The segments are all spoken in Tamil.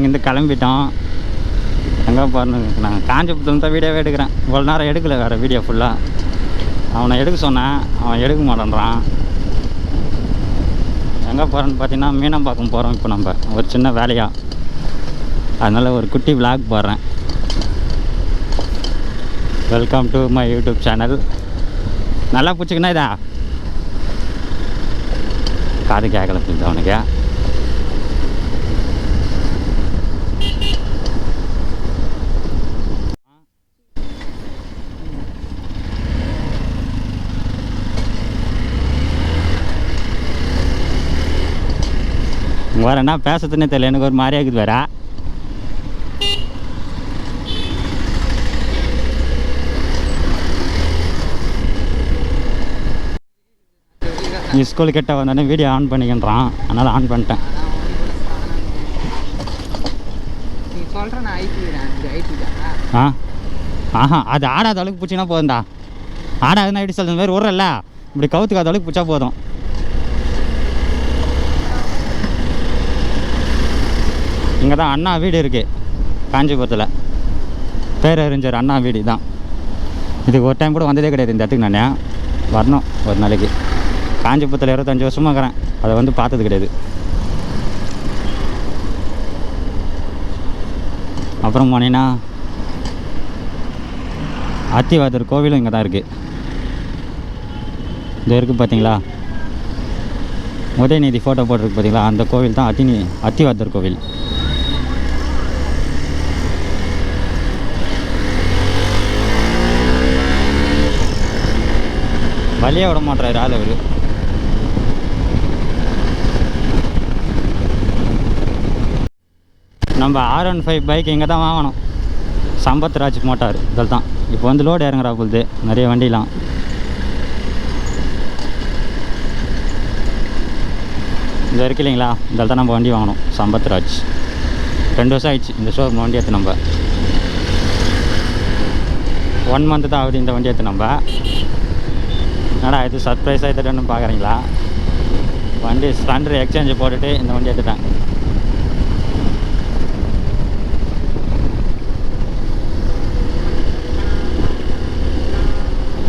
ஒரு இங்கேருந்து கிளம்பிட்டோம். எங்கே பாருங்க நான் காஞ்சிபுரத்துல தான் வீடியோவே எடுக்கிறேன். இவ்வளோ நேரம் எடுக்கலை வேறு வீடியோ ஃபுல்லாக அவனை எடுக்க சொன்னேன். அவன் எடுக்க மாட்டேன்றான். எங்கே போகிறோன்னு பார்த்தீங்கன்னா மீனம்பாக்கம் போகிறோம் இப்போ நம்ம. ஒரு சின்ன வேலையாக அதனால் ஒரு குட்டி விளாக் போடுறேன். Welcome to my YouTube channel நல்லா பிடிச்சிக்கண்ணா இதா. காது கேட்கல புரியுது அவனுக்கு வேற என்ன பேசுறதுன்னே தெரியல. எனக்கு ஒரு மாதிரியா இருக்குது வேற. நீ ஸ்கூல் கிட்ட வந்தோடனே வீடியோ ஆன் பண்ணிக்கின்றான். அதனால் ஆன் பண்ணிட்டேன். ஆ? ஆஹா அது ஆடாத அளவுக்கு பிடிச்சினா போதும்டா. ஆடாதுன்னா எப்படி சொல்றது? மாதிரி விட்றல இப்படி கவுத்துக்காத அளவுக்கு பிடிச்சா போதும். இங்கே தான் அண்ணா வீடு இருக்குது காஞ்சிபுரத்தில். பேரறிஞர் அண்ணா வீடு தான் இதுக்கு ஒரு டைம் கூட வந்ததே கிடையாது இந்த இடத்துக்கு நான். வரணும் ஒரு நாளைக்கு. காஞ்சிபுரத்தில் இருபத்தஞ்சி வருஷமாக இருக்கிறேன். அதை வந்து பார்த்தது கிடையாது. அப்புறம் போனீங்கன்னா அத்திவாதர் கோவிலும் இங்கே தான் இருக்குது இது இருக்குது பார்த்தீங்களா உதயநிதி ஃபோட்டோ போட்டிருக்கு பார்த்தீங்களா அந்த கோவில் தான் அத்தினி அத்திவாதர் கோவில். வழியே விட மாட்டாரு ஆள் அவர். நம்ம ஆர் ஒன் ஃபைவ் பைக் இங்கே தான் வாங்கணும். சம்பத் ராஜ் மோட்டார் இதில் தான் இப்போ வந்து லோடு இறங்குறா போகுது நிறைய வண்டிலாம். இந்த இருக்கு இல்லைங்களா? இதில் தான் நம்ம வண்டி வாங்கணும். சம்பத் ராஜ் ரெண்டு வருஷம் ஆயிடுச்சு இந்த ஷோ வண்டி எடுத்து நம்ம. ஒன் மந்த் தான் ஆகுது இந்த வண்டி எடுத்து நம்ம. என்னடா இது சர்ப்ரைஸாக எடுத்துட்டேன்னு பார்க்குறீங்களா? வண்டி ஸ்ப்ளெண்டர் எக்ஸ்சேஞ்சு போட்டுட்டு இந்த வண்டி எடுத்துட்டேன்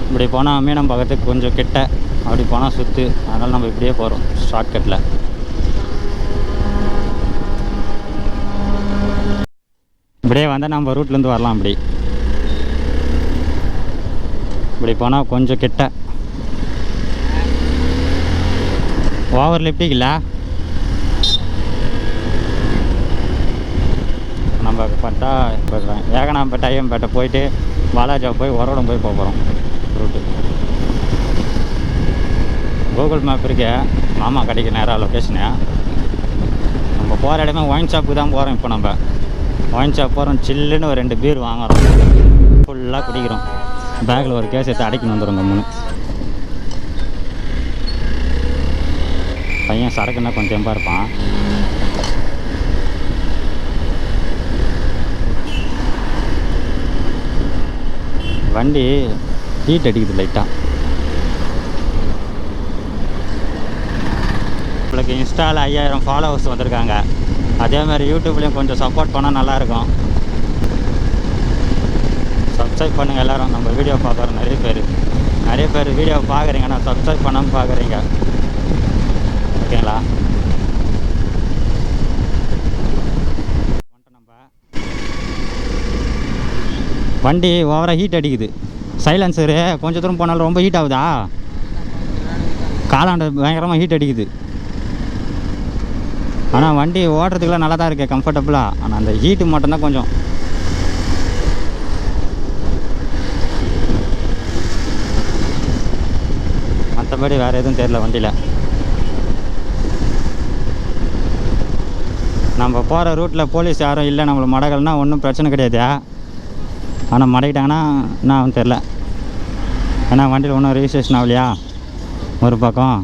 இப்படி போனால் மீனம் பக்கத்துக்கு கொஞ்சம் கிட்ட அப்படி போனால் சுற்று அதனால் நம்ம இப்படியே போகிறோம் ஷார்ட்கட்டில் இப்படியே வந்தால் நம்ம ரூட்லேருந்து வரலாம் இப்படி இப்படி போனால் கொஞ்சம் கிட்ட ஓவர் லிஃப்டிங் இல்லை நம்ம பார்த்தா இப்போ ஏகனாம்பேட்டை ஐயம்பேட்டை போயிட்டு வாலாஜா போய் உரவடம் போய் போகிறோம் ரூட்டு கூகுள் மேப் இருக்கு. மாமா கடைக்கு நேராக லொக்கேஷனு நம்ம போகிற இடமே ஒயின் ஷாப்புக்கு தான் போகிறோம் இப்போ நம்ம. ஒயின் ஷாப் போகிறோம் சில்லுன்னு ஒரு ரெண்டு பீர் வாங்குறோம். ஃபுல்லாக குடிக்கிறோம். பேக்கில் ஒரு கேஸ் எடுத்து அடைக்கணும் வந்துடும் கம்முன்னு பையன் சரக்குன்னா கொஞ்சம் தெம்பாக இருப்பான். வண்டி ஹீட் அடிக்குது லைட்டாக உங்களுக்கு இன்ஸ்டாவில் ஐயாயிரம் ஃபாலோவர்ஸ் வந்திருக்காங்க. அதே மாதிரி யூடியூப்லேயும் கொஞ்சம் சப்போர்ட் பண்ணால் நல்லாயிருக்கும். சப்ஸ்கிரைப் பண்ணுங்கள் எல்லோரும். நம்ம வீடியோ பார்க்குறோம் நிறைய பேர். நிறைய பேர் வீடியோ பார்க்குறீங்க ஆனால் சப்ஸ்கிரைப் பண்ணாமல் பார்க்குறீங்க. ஓகேங்களா? வந்துட்டோம் நம்ம வண்டி ஓவராக ஹீட் அடிக்குது. சைலன்சரு கொஞ்சம் தூரம் போனாலும் ரொம்ப ஹீட் ஆகுதா? காலாண்டு பயங்கரமாக ஹீட் அடிக்குது. ஆனால் வண்டி ஓட்டுறதுக்குலாம் நல்லா தான் இருக்கு கம்ஃபர்டபுளாக ஆனால் அந்த ஹீட்டு மட்டும்தான் கொஞ்சம். மற்றபடி வேறு எதுவும் தெரியல வண்டியில். நம்ம போகிற ரூட்டில் போலீஸ் யாரும் இல்லை நம்மளை மடகல்னா ஒன்றும் பிரச்சனை கிடையாது. ஆனால் மடக்கிட்டாங்கன்னா நான் தெரில ஏன்னா வண்டியில் ஒன்றும் ரிஜிஸ்ட்ரேஷன் ஆகலையா? ஒரு பக்கம்.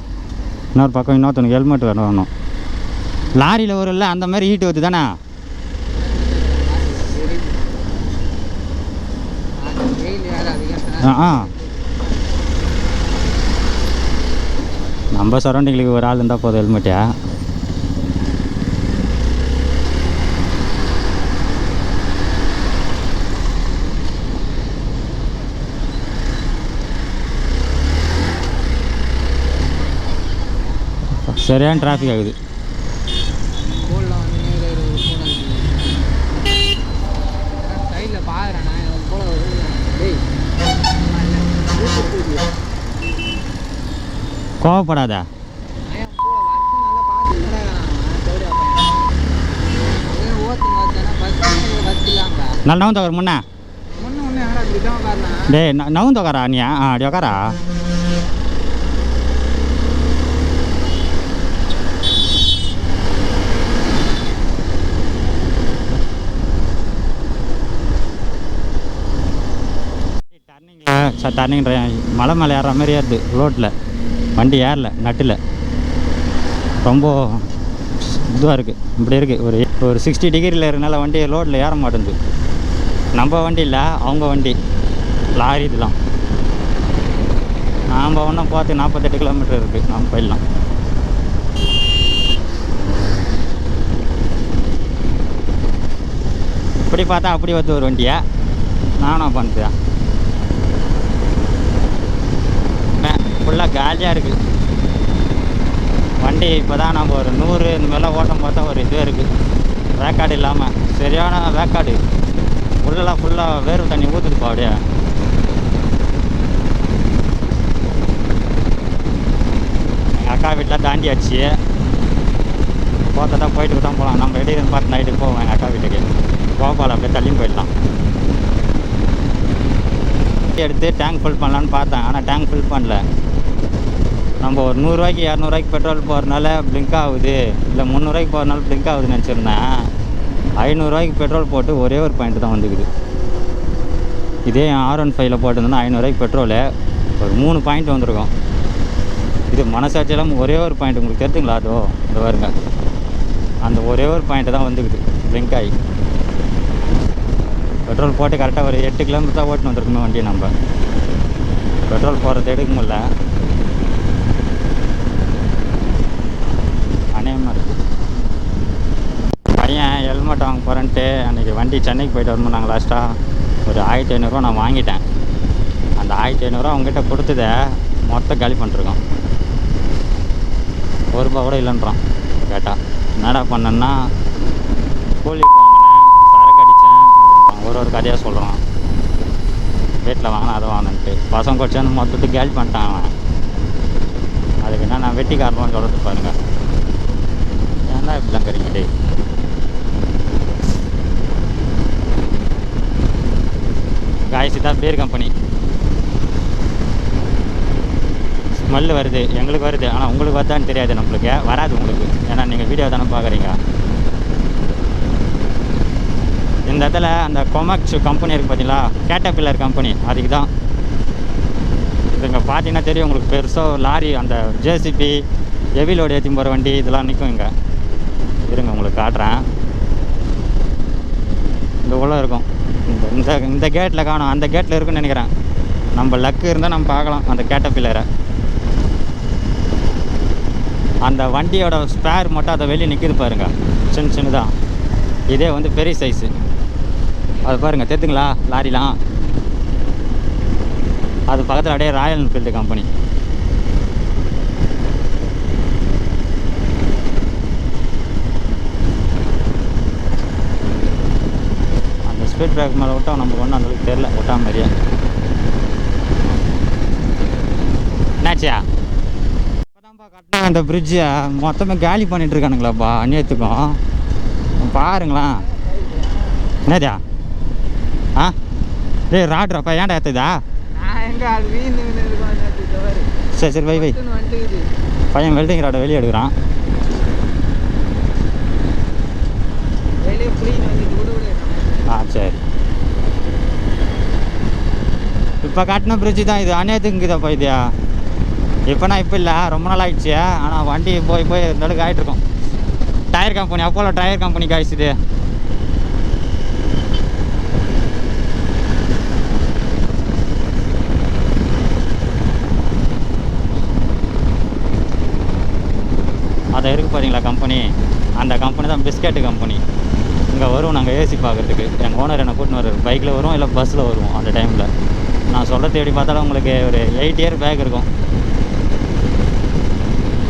இன்னொரு பக்கம் இன்னொருத்தனுக்கு ஹெல்மெட் வரணும் லாரியில் வரும்ல அந்த மாதிரி ஹீட் வருது தானே? ஆ ஆ. நம்ம சரௌண்டிங்களுக்கு ஒரு ஆள் இருந்தால் போதும் ஹெல்மெட்டியா சரியான டிராஃபிக் ஆகுது போலில் வந்து நேரம் ஒரு ஃபோன் சைடில் பார்க்குறேண்ணா எனக்கு போல வருது டேய் கோவப்படாத ஐயா போல வரது நல்லா பார்த்து கிடக்கிறான் தேவையா பையன் ஓத்துன்னு வச்சானா பஸ் வச்சுலாங்க நல்லா நவுந்து உக்கார் முன்ன உட்காரனா டேய் ந- ஆ அப்படி உக்காரா? டர்னிங் மலை மேலே ஏறுற மாதிரி ஏறுது ரோட்டில் வண்டி ஏறல நட்டில். ரொம்ப இதுவாக இருக்குது இப்படி இருக்குது ஒரு ஒரு சிக்ஸ்டி டிகிரியில் இருக்கனால வண்டி ரோட்டில் ஏற மாட்டேங்குது. நம்ம வண்டி இல்லை அவங்க வண்டி. லாரி இதெல்லாம் நாம் ஒன்றும் பார்த்து நாற்பத்தெட்டு கிலோமீட்டர் இருக்குது நாம் போயிடலாம். இப்படி பார்த்தா அப்படி வந்து ஒரு வண்டியா. நானும் பண்ணுறேன் ஃபுல்லாக காலியாக இருக்குது வண்டி இப்போ தான் நம்ம ஒரு நூறு இந்த மாதிரிலாம் ஓட்டம் பார்த்தா ஒரு இதுவே இருக்குது வேக்காடு இல்லாமல் சரியான வேக்காடு உள்ளெல்லாம் ஃபுல்லாக வேர்வை தண்ணி ஊற்றுதுப்பா அப்படியே. எங்கள் அக்கா வீட்டில் தாண்டியாச்சு. போத்த தான் போயிட்டு தான் போகலாம். நம்ம இடையில பார்த்து நைட்டுக்கு போவோம் எங்கள் அக்கா வீட்டுக்கு. கோபால் அப்படியே தள்ளியும் போயிடலாம். எடுத்து டேங்க் ஃபில் பண்ணலான்னு பார்த்தேன். ஆனால் டேங்க் ஃபில் பண்ணல. நம்ம ஒரு நூறுரூவாய்க்கு இரநூறுவாய்க்கு பெட்ரோல் போகிறனால பிளிங்க் ஆகுது. இல்லை முந்நூறுவாய்க்கு போகிறனால பிளிங்க் ஆகுதுன்னு நினச்சிருந்தேன். ஐநூறுரூவாய்க்கு பெட்ரோல் போட்டு ஒரே ஒரு பாயிண்ட் தான் வந்துக்குது. இதே ஆர் ஒன் ஃபைவ்ல போட்டிருந்தோன்னா ஐநூறுரூவாய்க்கு பெட்ரோலு ஒரு மூணு பாயிண்ட் வந்திருக்கும். இது மனசாட்சியெல்லாம் ஒரே ஒரு பாயிண்ட் உங்களுக்கு தெரிஞ்சுங்களா அதோ? இந்த பாருங்க. அந்த ஒரே ஒரு பாயிண்ட் தான் வந்துக்குது. பிளிங்க் ஆகி. பெட்ரோல் போட்டு கரெக்டாக ஒரு எட்டு கிலோமீட்டர் தான் ஓட்டின்னு வந்திருக்குமே வண்டியை நம்ம. பெட்ரோல் போடுறது எடுக்க முடியல அநியமாக இருக்குது பையன் ஹெல்மெட் வாங்க போகிறேன்ட்டு வண்டி சென்னைக்கு போயிட்டு வரும்போது நாங்கள் லாஸ்ட்டாக ஒரு ஆயிரத்தி ஐநூறுரூவா நான் வாங்கிட்டேன். அந்த ஆயிரத்தி ஐநூறுரூவா அவங்ககிட்ட கொடுத்ததை மொத்த காலி பண்ணிருக்கோம் ஒரு ரூபா கூட இல்லைன்றான் கேட்டால் என்னடா பண்ணேன்னா கூலி வாங்கினேன் சரக்கு அடித்தேன் அப்படின்றான். ஒரு ஒரு கதையாக சொல்கிறான் வீட்டில் வாங்கினேன் அதை வாங்கினேன்ட்டு. பசங்க குடிச்சு மொத்தத்துக்கு கேலி பண்ணிட்டான் அவன். அதுக்கு என்ன நான் வெட்டி காரணம்னு சொல்கிறது பாருங்கள் ஏன்டா இப்படிலாம் கறிக்கிட்டே காய்ச்சி தான் பேர் கம்பெனி ஸ்மெல்லு வருது எங்களுக்கு வருது ஆனால் உங்களுக்கு வருதான்னு தெரியாது நம்மளுக்கு. வராது உங்களுக்கு. ஏன்னா நீங்கள் வீடியோ தானே பார்க்குறீங்க. இந்த இடத்துல அந்த கொமக்ஸ் கம்பெனி இருக்குது பார்த்தீங்களா? கேட்டபில்லர் கம்பெனி அதுக்கு தான். இதுங்க பார்த்தீங்கன்னா தெரியும் உங்களுக்கு. பெருசாக லாரி அந்த ஜேசிபி ஹெவி லோடு ஏற்றி போகிற வண்டி இதெல்லாம் நிற்கும் இங்கே. இருங்க உங்களுக்கு காட்டுறேன். இந்த உள்ள இருக்கும். இந்த இந்த கேட்டில் காணும். அந்த கேட்டில் இருக்குன்னு நினைக்கிறேன். நம்ம லக்கு இருந்தால் நம்ம பார்க்கலாம். அந்த கேட்ட கேட்டபில்லரை அந்த வண்டியோட ஸ்பேர் மட்டும் அதை வெளியே நிற்கிது பாருங்கள் சின்ன சின்னதாக இதே வந்து பெரிய சைஸு அது பாருங்கள் தெத்துங்களா லாரிலாம். அது பக்கத்தில் அப்படியே ராயல் என்ஃபீல்டு கம்பெனி அந்த ஸ்பீட் பிரேக் மேலே விட்டோம் நமக்கு ஒன்றும் அந்தளவுக்கு தெரில விட்டா மாதிரியே. என்னாச்சியா? கட்டின அந்த பிரிட்ஜை மொத்தமே காலி பண்ணிட்டு இருக்கானுங்களாப்பா அந்நியத்துக்கும் பாருங்களேன். என்னதா? ஆ? டேய் ராட்ராப்பா ஏன்டா ஏற்றுதா தவறு சரி சரி வை வை. பையன் வெல்டிங் ராடை வெளியே எடுக்கிறான். வெளியே புளின்னு வந்துட்டு விடு விடு ஆ சரி. இப்போ கட்டின பிரிட்ஜு தான் இது. அநியாயத்துக்குதாப்பா இதையா இப்போனா இப்போ இல்லை. ரொம்ப நாள் ஆயிடுச்சு. ஆனால் வண்டி போய் போய் இந்த அளவுக்கு ஆகிட்டுருக்கோம் டயர் கம்பெனி அப்போலோ டயர் கம்பெனிக்கு ஆயிடுச்சு அதை இருக்கு பார்த்தீங்களா கம்பெனி அந்த கம்பெனி தான் பிஸ்கெட்டு கம்பெனி இங்கே வரும் நாங்கள் ஏசி பார்க்குறதுக்கு எங்கள் ஓனர் என்னை கூட்டின்னு வர்றாரு பைக்கில் வரும் இல்லை பஸ்ஸில் வருவோம் அந்த டைமில் நான் சொல்ல தேடி பார்த்தாலும் உங்களுக்கு ஒரு எயிட் இயர் பேக் இருக்கும்.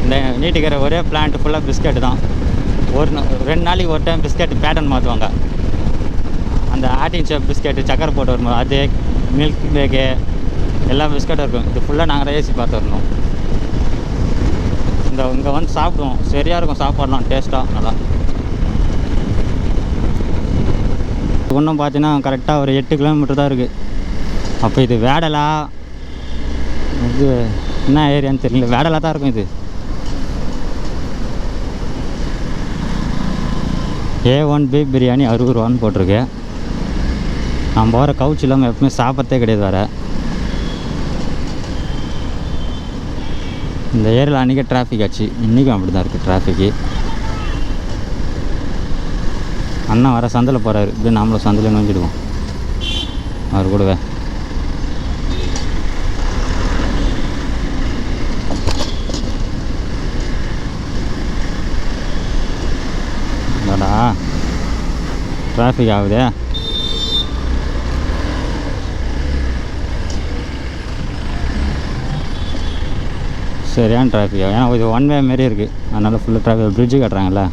இந்த நீட்டுக்கிற ஒரே பிளான்ட் ஃபுல்லாக பிஸ்கட் தான். ஒரு ரெண்டு நாளைக்கு ஒரு டைம் பிஸ்கட் பேட்டர்ன் மாற்றுவாங்க அந்த ஆட்டின் ஷேப் பிஸ்கெட்டு சக்கரை போட்டு வரும்போது அது மில்க் பேக்கு எல்லா பிஸ்கட்டும் இருக்கும். இது ஃபுல்லாக நாங்கள் ஏசி பார்த்து வரணும் இந்த இங்கே வந்து சாப்பிடுவோம். சரியாக இருக்கும் சாப்பாடுலாம் டேஸ்ட்டாக நல்லா. ஒன்றும் பார்த்தீங்கன்னா கரெக்டாக ஒரு எட்டு கிலோமீட்டர் தான் இருக்குது அப்போ இது வேடலா? இது என்ன ஏரியான்னு தெரியல. வேடலா தான் இருக்கும் இது. ஏ ஒன் பி பிரியாணி அறுபது ரூபான்னு போட்டிருக்கு. நான் போகிற கவுச் இல்லாமல் எப்பவுமே சாப்பிட்றதே கிடையாது வேறு. இந்த ஏரியில் அன்றைக்கி டிராஃபிக் ஆச்சு. இன்றைக்கும் அப்படி தான் இருக்குது டிராஃபிக்கு அண்ணா வர சந்தில் போகிறாரு இப்படி நாமளும் சந்தில் நோஞ்சிடுவோம் அவர் கூடவே. என்னடா? டிராஃபிக் ஆகுதே. சரியான டிராஃபிக் ஆகும் ஏன்னா இது ஒன் வே மாரி இருக்குது அதனால் ஃபுல்லாக டிராஃபிக் பிரிட்ஜு கட்டுறாங்கல்ல.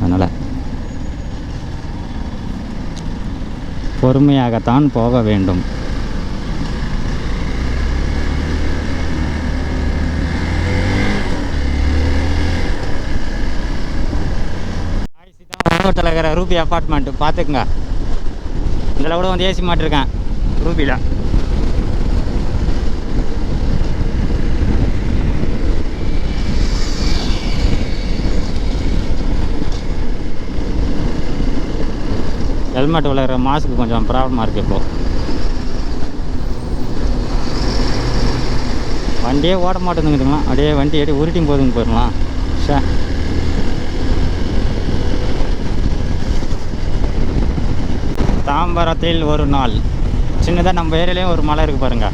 அதனால் பொறுமையாகத்தான் போக வேண்டும். இருக்கிற ரூபி அப்பார்ட்மெண்ட் பார்த்துக்குங்க. இதில் கூட வந்து ஏசி மாட்டிருக்கேன். ரூபியில் ஹெல்மெட் விளையாடுற மாஸ்க்கு கொஞ்சம் ப்ராப்ளமாக இருக்குது இப்போது வண்டியே ஓட மாட்டேங்குதுங்களா? அப்படியே வண்டி ஏடி உருட்டியும் போதுங்க போயிடலாம் ஷே தாம்பரத்தில் ஒரு நாள். சின்னதாக நம்ம ஏரியாலேயும் ஒரு மலை இருக்குது பாருங்க.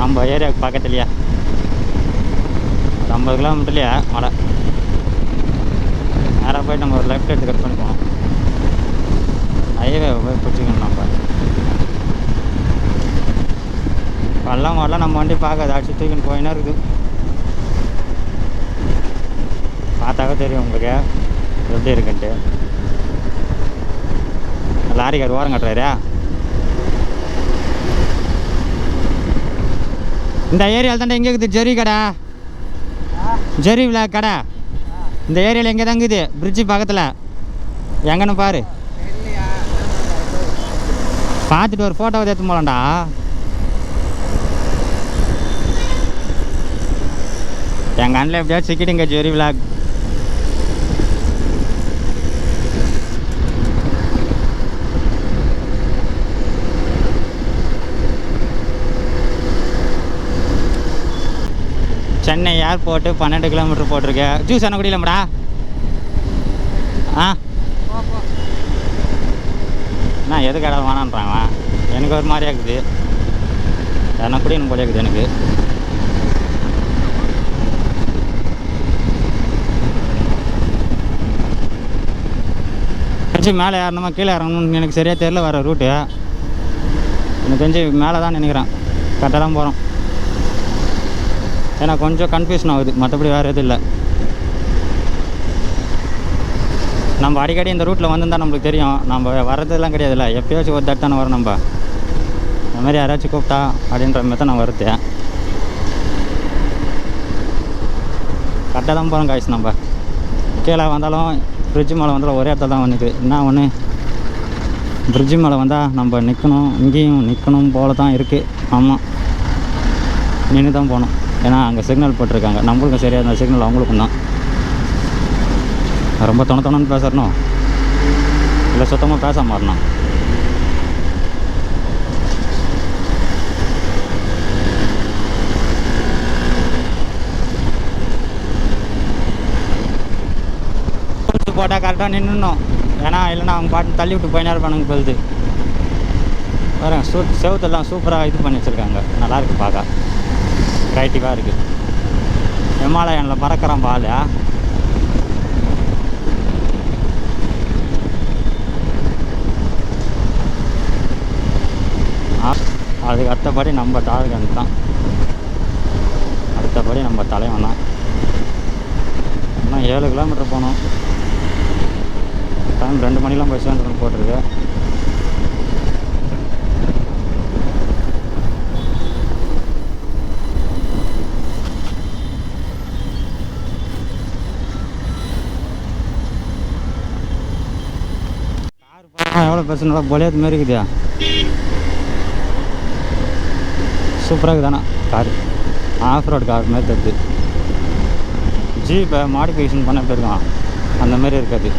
நம்ம ஏரியாவுக்கு பக்கத்துலையே. ஐம்பது கிலோமீட்டர்லையே மலை. நேராக போய்ட்டு நம்ம ஒரு லெஃப்ட் எடுத்து கட் பண்ணி ஹைவே போய் பிடிச்சிக்கணும் நம்ம. பள்ளம் வரலாம் நம்ம வண்டி பார்க்காது. அடிச்சு தூக்கின்னு போயினே இருக்குது. பார்த்தாவே தெரியும் உங்களுக்கு. எப்படி இருக்குன்ட்டு. லாரிக்கார் ஓரம் கட்டுறாரா. இந்த ஏரியாவில் தாண்டா எங்கே இருக்குது ஜெரி கடை. ஜெரி விழா கடை. இந்த ஏரியாவில் எங்கே தான் இருக்குது. பிரிட்ஜு பக்கத்தில். எங்கன்னு பாரு. பார்த்துட்டு ஒரு ஃபோட்டோ எடுத்து போகலாம்டா எங்கள் அண்ணில் எப்படியாவது சிக்கிடுங்க ஜெரி விளாக் சென்னை ஏர்போர்ட்டு பன்னெண்டு கிலோமீட்டர் போட்டிருக்கேன். ஜூஸ் என்ன குடிக்கலாமடா ஆ? நான் எது கடை வேணான்றாங்க எனக்கு ஒரு மாதிரியா இருக்குது. என்ன குடிக்கணும் போல இருக்குது எனக்கு. கொஞ்சம் மேலே ஏறணுமா? கீழே இறங்கணும்னு எனக்கு சரியாக தெரில வர ரூட்டு. எனக்கு தெரிஞ்சு மேலே தான் நினைக்கிறேன். கரெக்டாக தான் போகிறோம் ஏன்னா கொஞ்சம் கன்ஃபியூஷன் ஆகுது. மற்றபடி வேறு எதுவும் இல்லை. நம்ம அடிக்கடி இந்த ரூட்டில் வந்திருந்தால் நம்மளுக்கு தெரியும். நம்ம வர்றதெல்லாம் கிடையாதுல்ல. எப்பயாச்சும் ஒரு தட்டான வரும் நம்ம. இந்த மாதிரி யாராச்சும் கூப்பிட்டா அப்படின்ற மாதிரி தான் நான் வருது. கரெக்டாக தான் போகிறோம் காய்ச்சி நம்ம. கீழே வந்தாலும் ஃப்ரிட்ஜ் மேலே வந்தாலும் ஒரே இடத்துல தான் வந்துக்கு என்ன ஒன்று ஃப்ரிட்ஜ் மேலே வந்தால் நம்ம நிற்கணும் இங்கேயும் நிற்கணும் போல தான் இருக்குது ஆமாம் நின்று தான் போகணும். ஏன்னா அங்கே சிக்னல் போட்டிருக்காங்க. நம்மளுக்கும் சரியாக இருந்த சிக்னல் அவங்களுக்கும் தான். ரொம்ப தொண தொணன்னு பேசுறணும் இல்லை சுத்தமாக பேச மாறணும் போட்டால் கரெக்டாக நின்றுணும் ஏன்னா இல்லைனா அவங்க பாட்டு தள்ளி விட்டு போய் நேரம் பண்ணுங்க போகுது வரேன் சூ செவத்தெல்லாம் சூப்பராக இது பண்ணி வச்சுருக்காங்க. நல்லாயிருக்கு பார்க்க கிரைட்டிவாக இருக்குது ஹிமாலயனில் பறக்கிறான் பால் அதுக்கு அடுத்தபடி நம்ம டார்கன் தான். அடுத்தபடி நம்ம தலைவன் தான். இன்னும் ஏழு கிலோமீட்டர் போகணும். டைம் ரெண்டு மணிலாம் போய் சேர்ந்துருன்னு போட்டிருக்கு. எவ்வளோ பெருசு நல்லா பொலியாது மாரி இருக்குதா சூப்பராக இருக்குதாண்ணா. கார். ஆஃப் ரோடு கார் மாதிரி தருது ஜீப்பை மாடிஃபிகேஷன் பண்ண போயிருக்கான் அந்த மாதிரி இருக்காது.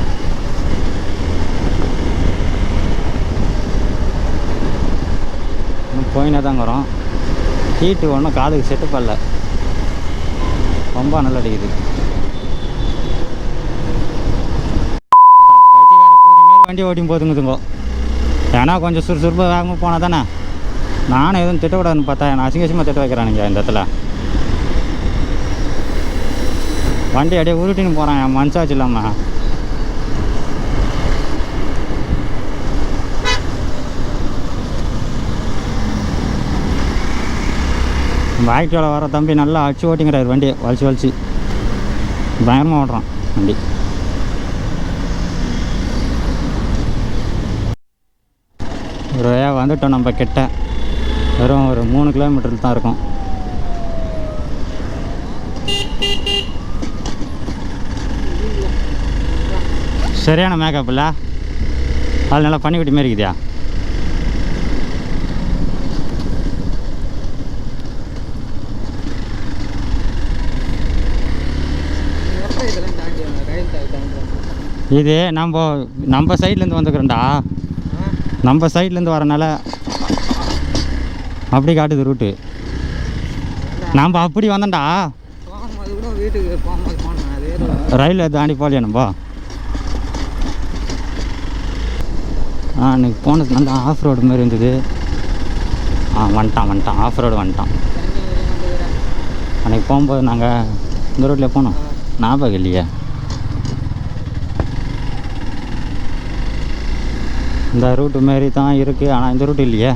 போயினே தாங்க வரோம். ஹீட்டு ஒன்றும் காதுக்கு செட்டு பண்ணல. ரொம்ப நல்லா அடிக்குது. வண்டி ஓட்டியும் போதுங்குதுங்கோ ஏன்னா கொஞ்சம் சுறுசுறுப்பாக வேகமாக போனால் தானே? நானும் எதுவும் திட்டக்கூடாதுன்னு பார்த்தா நான் அசிங்க அசிங்கமாக திட்ட வைக்கிறானுங்க இந்த இடத்துல. வண்டி அப்படியே உருட்டின்னு போகிறான் என் மனசாச்சு இல்லாமல் நம்ம வர தம்பி நல்லா அடிச்சு ஓட்டிங்கிறாரு வண்டியை வலிச்சு வலிச்சு. பயங்கரமாக ஓட்டுறான் வண்டி. ஒரு வந்துட்டோம் நம்ம கிட்ட. வெறும் ஒரு மூணு கிலோமீட்டர் தான் இருக்கும். சரியான மேக்கப் இல்லை? அது நல்லா பண்ணி விட்டு மாரி இருக்குதியா? இது நம்ம நம்ம சைட்லேருந்து வந்துக்கிறோம்டா நம்ம சைட்லேருந்து வரனால அப்படி காட்டுது ரூட்டு நாம் அப்படி வந்தேன்டா ரயிலில் தாண்டி போகலையா நம்ம? ஆ அன்றைக்கி போனது நல்லா ஆஃப் ரோடு மாதிரி இருந்தது. ஆ வந்துட்டான் வந்துட்டான். ஆஃப் ரோடு வந்துட்டான். தண்ணி அன்றைக்கி போகும்போது நாங்கள் இந்த ரோட்டில் போனோம். ஞாபகம் இல்லையே. இந்த ரூட்டு மாரி தான் இருக்குது ஆனால் இந்த ரூட் இல்லையே.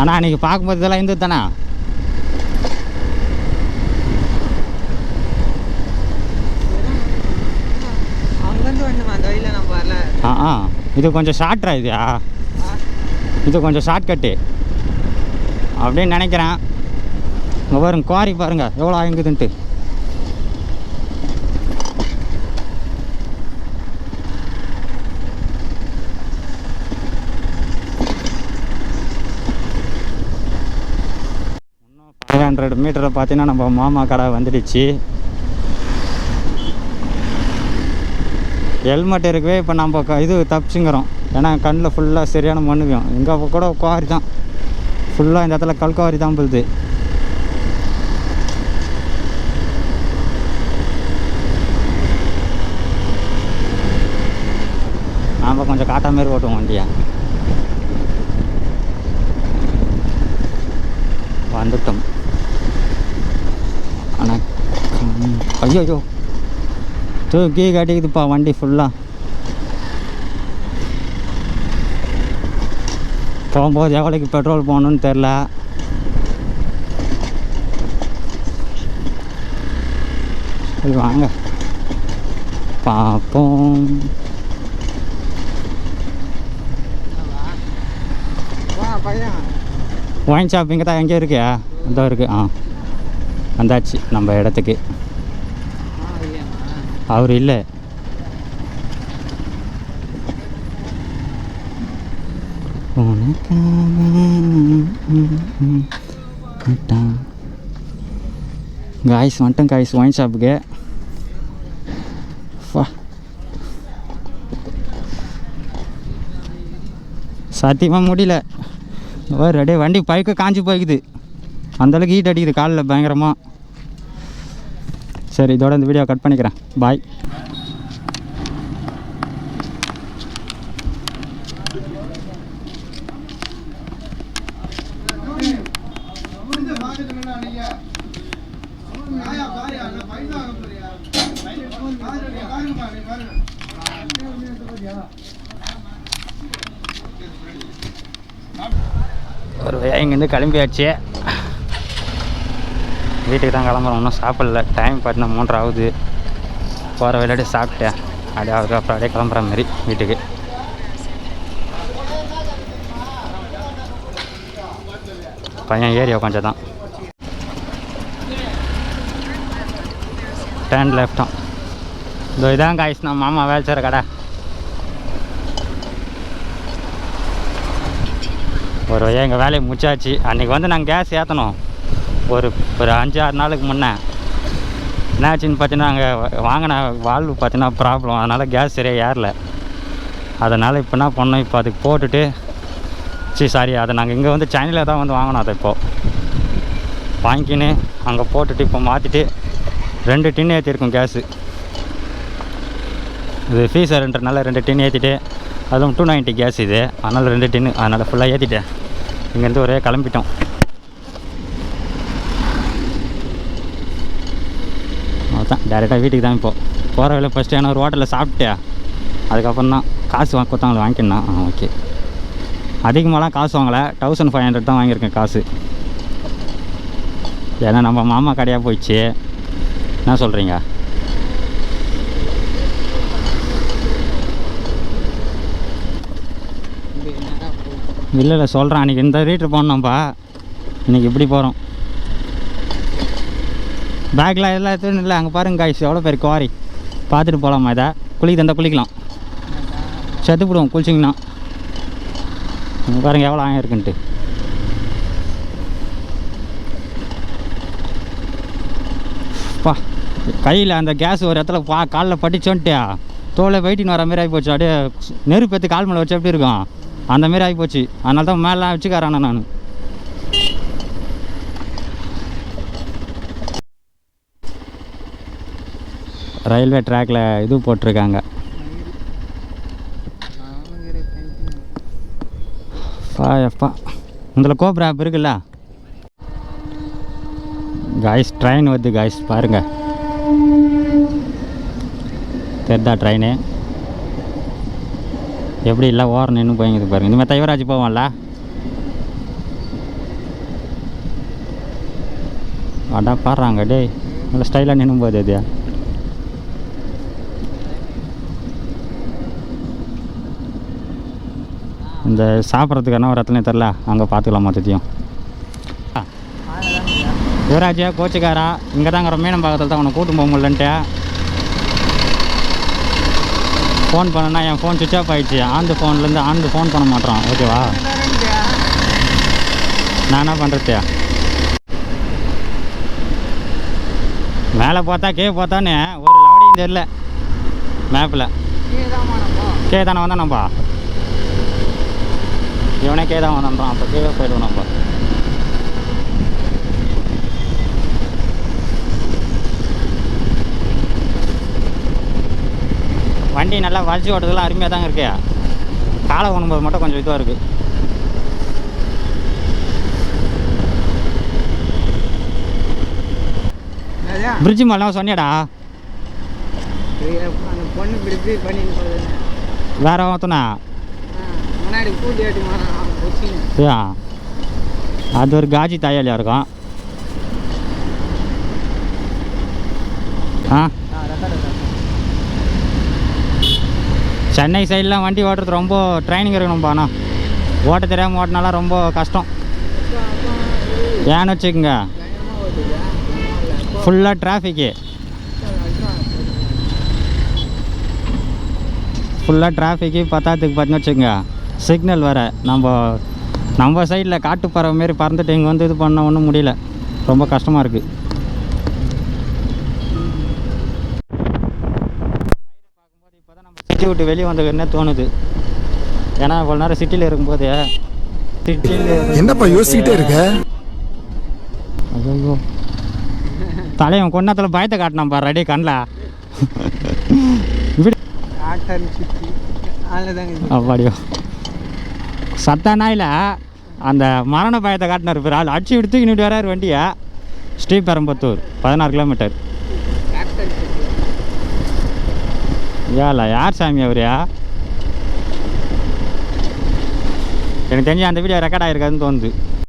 ஆனால் அன்றைக்கி பார்க்கும்போது இதெல்லாம் இருந்தது தானே? ஆ ஆ. இது கொஞ்சம் ஷார்ட்ரா இதுயா இது கொஞ்சம் ஷார்ட்கட்டு அப்படின்னு நினைக்கிறேன். இங்கே பாருங்க குவாரி பாருங்க எவ்வளோ ஆகுதுன்ட்டு ஃபைவ் ஹண்ட்ரட் மீட்டரை பார்த்தீங்கன்னா நம்ம மாமா கடை வந்துடுச்சு. ஹெல்மெட் இருக்கவே இப்போ நம்ம க- இது தப்பிச்சுங்கிறோம். ஏன்னா கண்ணில் ஃபுல்லாக சரியான மண்ணுவியும் இங்கே கூட குவாரி தான். ஃபுல்லாக இந்த இடத்துல கல்குவாரி தான் போகுது. நாம் கொஞ்சம் காட்டா மாரி ஓட்டுவோம் வண்டியை. வந்துட்டோம் ஆனால் ஐயோ தூக்கி கட்டிக்குதுப்பா வண்டி ஃபுல்லாக போகும்போது எவ்வளோக்கு பெட்ரோல் போகணுன்னு தெரில சரி வாங்க. பார்ப்போம் ஒயின் ஷாப் இங்கே தான் எங்கே இருக்கு இதோ இருக்கு ஆ. வந்தாச்சு நம்ம இடத்துக்கு. அவர் இல்லை. காய்ஸ் வந்துட்டேன் காய்ஸ் ஒயின் ஷாப்புக்கு சத்தியமாக முடியல. ஒரு அடே வண்டி பைக்கு காஞ்சி போய்க்குது. அந்தளவுக்கு ஹீட் அடிக்குது காலில் பயங்கரமாக சரி இதோட இந்த வீடியோ கட் பண்ணிக்கிறேன். பாய் ஒரு இங்கேருந்து கிளம்பியாச்சு. வீட்டுக்கு தான் கிளம்புறோம். ஒன்றும் சாப்பிடல. டைம் பார்த்தினா மூன்று ஆகுது. போகிற வழியாடி சாப்பிட்டேன் அப்படியே அவருக்கு அப்புறம் அப்படியே கிளம்புற மாதிரி வீட்டுக்கு. பையன் ஏரியா கொஞ்சம் தான். டேன் லெஃப்டும் இதோ இதான் காய்ஸ் நம்ம மாமா வேலை செய்கிற கடை. ஒரு வழியாக எங்கள் வேலையை முடிச்சாச்சு. அன்றைக்கி வந்து நாங்கள் கேஸ் ஏற்றணும் ஒரு ஒரு அஞ்சு ஆறு நாளுக்கு முன்னே என்னாச்சுன்னு பார்த்தீங்கன்னா அங்கே வாங்கின வால்வு பார்த்தீங்கன்னா ப்ராப்ளம் அதனால் கேஸ் சரியாக ஏறல. அதனால் இப்போ என்ன பண்ணோம் இப்போ அதுக்கு போட்டுட்டு சரி சாரி அதை நாங்கள் இங்கே வந்து சென்னையில் தான் வந்து வாங்கினோம் அதை இப்போது வாங்கிக்கின்னு அங்கே போட்டுட்டு இப்போ மாற்றிட்டு ரெண்டு டின் ஏற்றிருக்கோம் கேஸு இது ஃபீஸர்ன்றனால ரெண்டு டின் ஏற்றிட்டு அதுவும் டூ நைன்ட்டி கேஸ் இது. அதனால் ரெண்டு டின்னு அதனால் ஃபுல்லாக ஏற்றிட்டேன் இங்கேருந்து ஒரே கிளம்பிட்டோம். தான் டேரெக்டாக வீட்டுக்கு தான் இப்போ. போகிற வேலை ஃபஸ்ட்டு ஏன்னா ஒரு ஹோட்டலில் சாப்பிட்டியா? அதுக்கப்புறம் தான் காசு வாங்க கொடுத்தாங்களே வாங்கிக்கணும் ஆ ஓகே அதிகமாகலாம் காசு வாங்கலை. தௌசண்ட் ஃபைவ் ஹண்ட்ரட் தான் வாங்கியிருக்கேன் காசு. ஏன்னா நம்ம மாமா கடையாக போயிடுச்சு. என்ன சொல்கிறீங்க இல்லை இல்லை சொல்கிறேன் அன்றைக்கி இந்த ரீட்ரு போனோம்ப்பா. இன்றைக்கி இப்படி போகிறோம் பேக்கில் எல்லாம் எதுவும் இல்லை. அங்கே பாருங்க காய்ஸ் எவ்வளோ பேர் குவாரி பார்த்துட்டு போகலாமா இதை? குளிக்க தந்தால் குளிக்கலாம். செத்து போடுவோம் குளிச்சிங்கன்னா. அங்கே பாருங்கள் எவ்வளோ ஆயம் இருக்குன்ட்டு. பா கையில் அந்த கேஸ் ஒரு இடத்துல பா காலில் பட்டிச்சோன்ட்டியா தோலை வெயிட்டின்னு வர மாதிரி ஆகிப்போச்சு அப்படியே நெருப்பு எடுத்து கால் மேலே வச்சு எப்படி இருக்கும்? அந்த மாதிரி ஆகிப்போச்சு அதனால தான் மேலாம் வச்சுக்காரண்ணா நான். ரயில்வே ட்ராக்ல இது போட்டிருக்காங்க. எப்பா. இதில் கோப்ரா ஆப் இருக்குல்ல? காய்ஸ் ட்ரெயின் வருது காய்ஸ் பாருங்க. தெரிதா ட்ரெயினு எப்படி இல்லை ஓரம் நின்று போய்ங்குது பாருங்க. இனிமேல் தைவராஜ் போவோம்ல? அடா பாடுறாங்க டேய். நல்ல ஸ்டைலாக நின்று போகுது இது இந்த சாப்பிட்றதுக்கான ஒரு இடத்துலையும் தெரில அங்கே பார்த்துக்கலாம் மொத்தத்தையும். யுவராஜா கோச்சுக்காரா இங்கே தாங்கிற மீனம்பாக்கத்தில் தான் உன்னை கூட்டு போக முடியலன்ட்டு. ஃபோன் பண்ணனா என் ஃபோன் சுவிச் ஆஃப் ஆயிடுச்சு. ஆந்து ஃபோன்லேருந்து ஆந்து ஃபோன் பண்ண மாட்டோம். ஓகேவா நான் என்ன பண்ணுறது மேலே பார்த்தா கே பார்த்தானே ஒரு லவடியும் தெரில மேப்பில் கே தானே வந்தான் நம்பா இவனே கே தான் வந்தான் அப்போ கேவே போயிடுவோம் நம்ம. வண்டி நல்லா வலிச்சு ஓட்டுறதுலாம் அருமையாக தாங்க இருக்கு. காலை ஓணும்போது மட்டும் கொஞ்சம் இதுவாக இருக்குது? பிரிட்ஜு மேலாம் சொன்னியாடா வேற ஒருத்தனா? அது ஒரு காஜி தாயாளியாக இருக்கும். ஆ? சென்னை சைட்லாம் வண்டி ஓட்டுறது ரொம்ப ட்ரைனிங் இருக்கணும்ப்பா ஆனால் ஓட்ட தெரியாமல் ஓட்டினாலாம் ரொம்ப கஷ்டம். ஏன்னு வச்சுக்கோங்க. ஃபுல்லாக டிராஃபிக்கு ஃபுல்லாக டிராஃபிக்கு பத்தாத்துக்கு பார்த்தீங்கன்னு வச்சுக்கோங்க. சிக்னல் வேறு. நம்ம நம்ம சைடில் காட்டு பறவை மாரி பறந்துட்டு இங்கே வந்து இது பண்ண ஒன்றும் முடியல. ரொம்ப கஷ்டமாக இருக்குது சிட்டி விட்டு வெளியே வந்ததுன்னு தோணுது? ஏன்னா இவ்வளோ நேரம் சிட்டியில் இருக்கும்போது சிட்டியில் என்னப்பா யோசிச்சுக்கிட்டே இருக்க? ஐயோ தலைவன் கொன்னத்தில் பயத்தை காட்டினான் பாரு ரெடி கண்ணில் இப்படி. அப்படியோ. சத்த நாயில் அந்த மரண பயத்தை காட்டினார் பேர் ஆள் அடிச்சு விடுத்து இன்னிட்டு வராரு வண்டியை. ஸ்ரீபெரம்பத்தூர் பதினாறு கிலோமீட்டர். ஏல யார் சாமி அவரையா எனக்கு தெரிஞ்சு அந்த வீடியோ ரெக்கார்ட் ஆகிருக்காதுன்னு தோணுது.